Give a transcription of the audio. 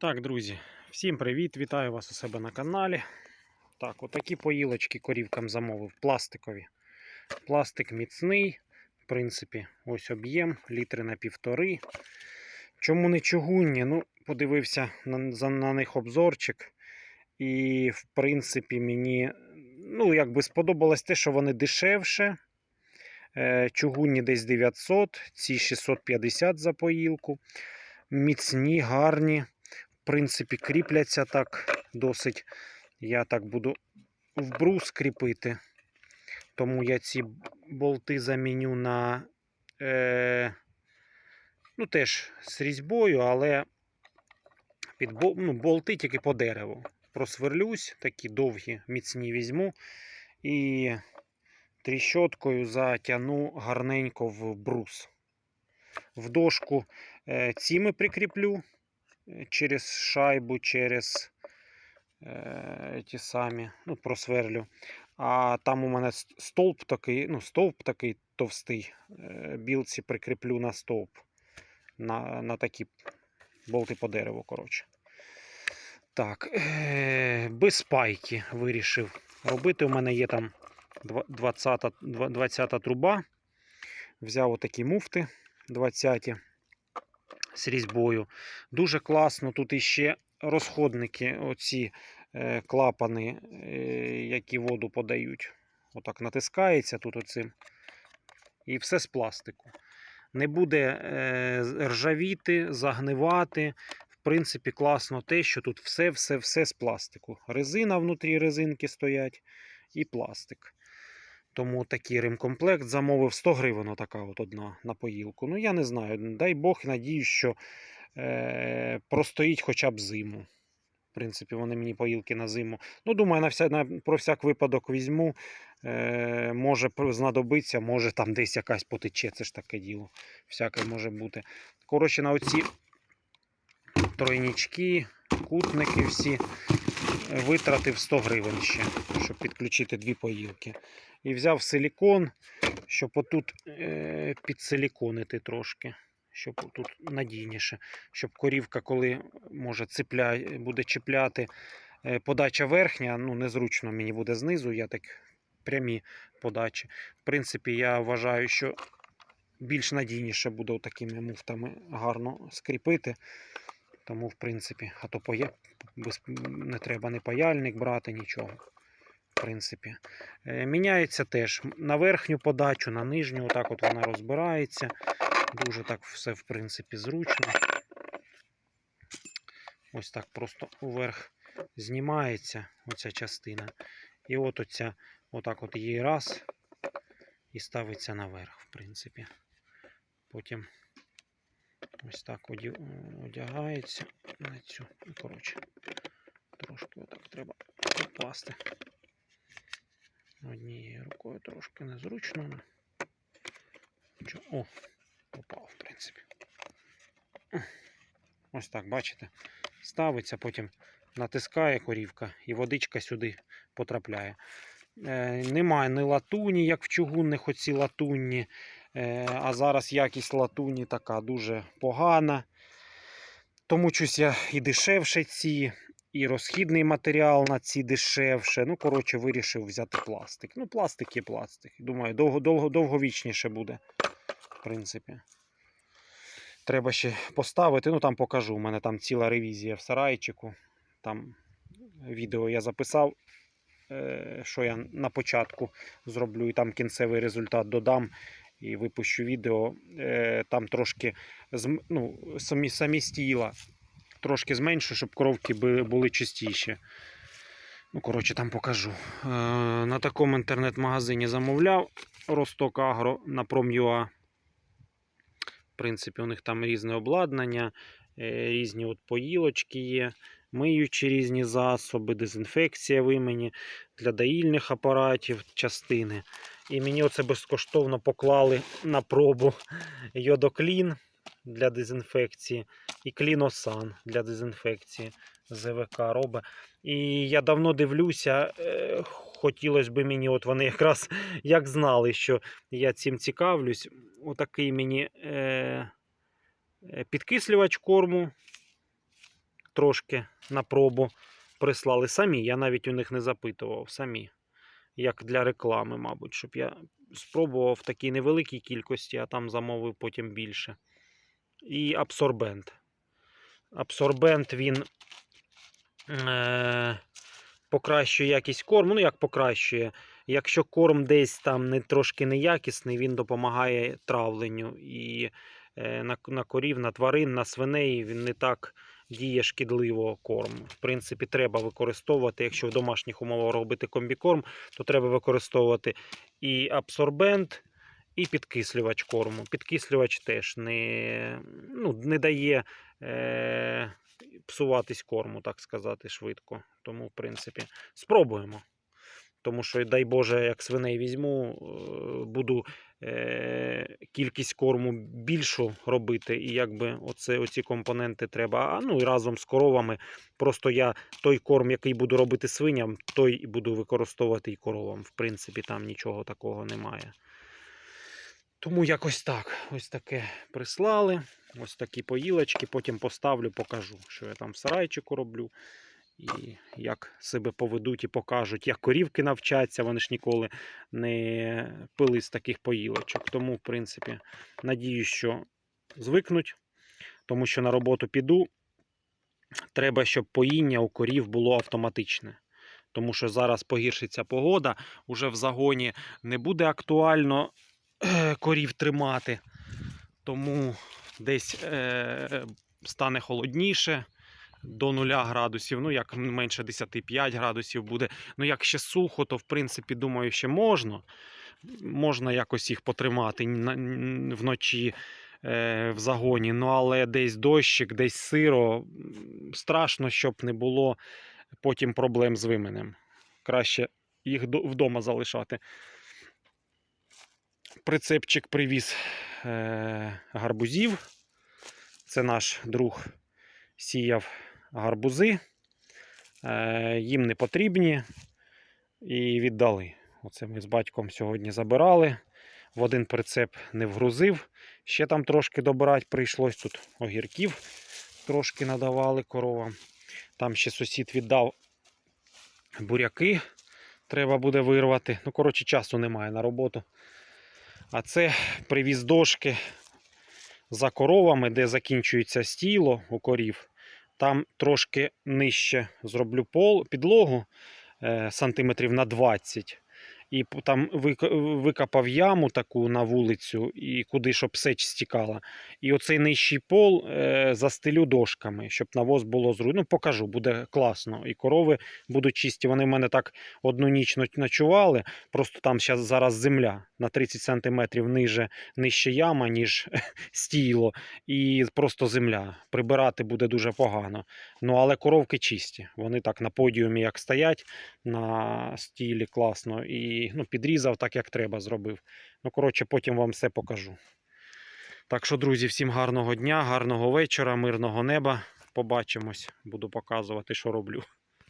Так, друзі, всім привіт! Вітаю вас у себе на каналі. Так, отакі поїлочки корівкам замовив, пластикові. Пластик міцний, в принципі, ось об'єм, літри на півтори. Чому не чугунні? Ну, подивився на, на них обзорчик. І, в принципі, мені ну, якби сподобалось те, що вони дешевше. Е, Чугунні десь 900, ці 650 за поїлку. Міцні, гарні принципі, кріпляться так досить. Я так буду в брус кріпити. Тому я ці болти заміню на е, ну, теж з різьбою, але під ну, болти тільки по дереву. Просверлюсь, такі довгі, міцні візьму і тріщоткою затягну гарненько в брус. В дошку е, ціми прикріплю через шайбу, через е, ті самі, ну, просверлю. А там у мене стовп такий, ну, стовп такий товстий. е, Білці прикріплю на стовп. На, на такі болти по дереву, коротше. Так, е, без пайки вирішив робити. У мене є там 20, 20 труба. Взяв отакі муфти 20 з різьбою. Дуже класно. Тут іще розходники, оці е, клапани, е, які воду подають. Отак натискається тут оцим. І все з пластику. Не буде е, ржавіти, загнивати. В принципі, класно те, що тут все-все-все з пластику. Резина внутрі резинки стоять і пластик. Тому такий ремкомплект замовив 100 гривень, отака от одна на поїлку. Ну, я не знаю. Дай Бог, надіюсь, що е, простоїть хоча б зиму. В принципі, вони мені поїлки на зиму. Ну, думаю, на вся, на, про всяк випадок візьму. Е, може знадобиться, може там десь якась потече, це ж таке діло. Всяке може бути. Коротше, на оці тройнічки, кутники всі витратив 100 гривень ще, щоб підключити дві поїлки. І взяв силікон, щоб отут е, підсиліконити трошки, щоб тут надійніше, щоб корівка, коли може цепля, буде чіпляти, е, подача верхня, ну незручно мені буде знизу, я так прямі подачі. В принципі, я вважаю, що більш надійніше буде такими муфтами гарно скріпити. Тому, в принципі, а то без... не треба не паяльник брати, нічого. В принципі. Е, Міняється теж на верхню подачу, на нижню, отак от вона розбирається. Дуже так все, в принципі, зручно. Ось так просто уверх знімається оця частина. І от оця, отак от її раз і ставиться наверх, в принципі. Потім ось так одягається на цю. Ну, Коротше, трошки отак треба покласти. Однією рукою трошки незручно. О, попав, в принципі. Ось так, бачите? Ставиться, потім натискає корівка і водичка сюди потрапляє. Е, немає ні латуні, як в чугунних оці латунні. Е, а зараз якість латуні така дуже погана. Тому щось я і дешевше ці, і розхідний матеріал на ці дешевше. Ну, коротше, вирішив взяти пластик. Ну, пластик є пластик. Думаю, довго, довго, довговічніше буде. В принципі. Треба ще поставити. Ну, там покажу. У мене там ціла ревізія в сарайчику. Там відео я записав, е, що я на початку зроблю, і там кінцевий результат додам і випущу відео. Е, Там трошки ну, самі, самі стіла трошки зменшу, щоб коровки були чистіші. Ну, коротше, там покажу. Е, На такому інтернет-магазині замовляв Росток Агро на Prom.ua. В принципі, у них там різне обладнання, е, різні от поїлочки є, миючі різні засоби, дезінфекція в імені для доїльних апаратів, частини. І мені оце безкоштовно поклали на пробу йодоклін для дезінфекції і кліносан для дезінфекції ЗВК робить. І я давно дивлюся, е, хотілося б мені, от вони якраз як знали, що я цим цікавлюсь. Отакий мені е, е, підкислювач корму. Трошки на пробу прислали. Самі, я навіть у них не запитував, самі. Як для реклами, мабуть, щоб я спробував в такій невеликій кількості, а там замовив потім більше. І абсорбент. Абсорбент він е, покращує якість корму. Ну, як покращує. Якщо корм десь там не трошки неякісний, він допомагає травленню. І е, на, на корів, на тварин, на свиней він не так діє шкідливо корм. В принципі, треба використовувати. Якщо в домашніх умовах робити комбікорм, то треба використовувати і абсорбент, і підкислювач корму. Підкислювач теж не, ну, не дає е, псуватись корму, так сказати, швидко. Тому, в принципі, спробуємо. Тому що, дай Боже, як свиней візьму, е, буду е, кількість корму більшу робити, і якби оце, оці компоненти треба. А ну і разом з коровами. Просто я той корм, який буду робити свиням, той і буду використовувати і коровам. В принципі, там нічого такого немає. Тому якось так. Ось таке прислали. Ось такі поїлочки. Потім поставлю, покажу, що я там в сарайчику роблю. І як себе поведуть і покажуть, як корівки навчаться, вони ж ніколи не пили з таких поїлочок. Тому, в принципі, надію, що звикнуть, тому що на роботу піду. Треба, щоб поїння у корів було автоматичне. Тому що зараз погіршиться погода, уже в загоні не буде актуально е, корів тримати. Тому десь е, стане холодніше до 0 градусів, ну як менше 10-5 градусів буде. Ну, як ще сухо, то в принципі, думаю, ще можна. Можна якось їх потримати вночі е, в загоні. Ну, але десь дощик, десь сиро. Страшно, щоб не було потім проблем з вименем. Краще їх вдома залишати. Прицепчик привіз е, гарбузів. Це наш друг сіяв гарбузи. Е, їм не потрібні і віддали. Оце ми з батьком сьогодні забирали. В один прицеп не вгрузив. Ще там трошки добирати прийшлось. Тут огірків трошки надавали коровам. Там ще сусід віддав буряки. Треба буде вирвати. Ну, коротше, часу немає на роботу. А це привіз дошки за коровами, де закінчується стіло у корів. Там трошки нижче зроблю пол, підлогу е, сантиметрів на 20. І там вик- викопав яму таку на вулицю, і куди щоб сеч стікала. І оцей нижчий пол е, застелю дошками, щоб навоз було зру. Ну, покажу, буде класно. І корови будуть чисті. Вони в мене так одну ніч ночували. Просто там зараз земля на 30 сантиметрів ниже, нижче яма, ніж стіло, і просто земля. Прибирати буде дуже погано. Ну, але коровки чисті. Вони так на подіумі, як стоять на стілі класно. Ну, підрізав так, як треба зробив. Ну, коротше, потім вам все покажу. Так що, друзі, всім гарного дня, гарного вечора, мирного неба. Побачимось, буду показувати, що роблю.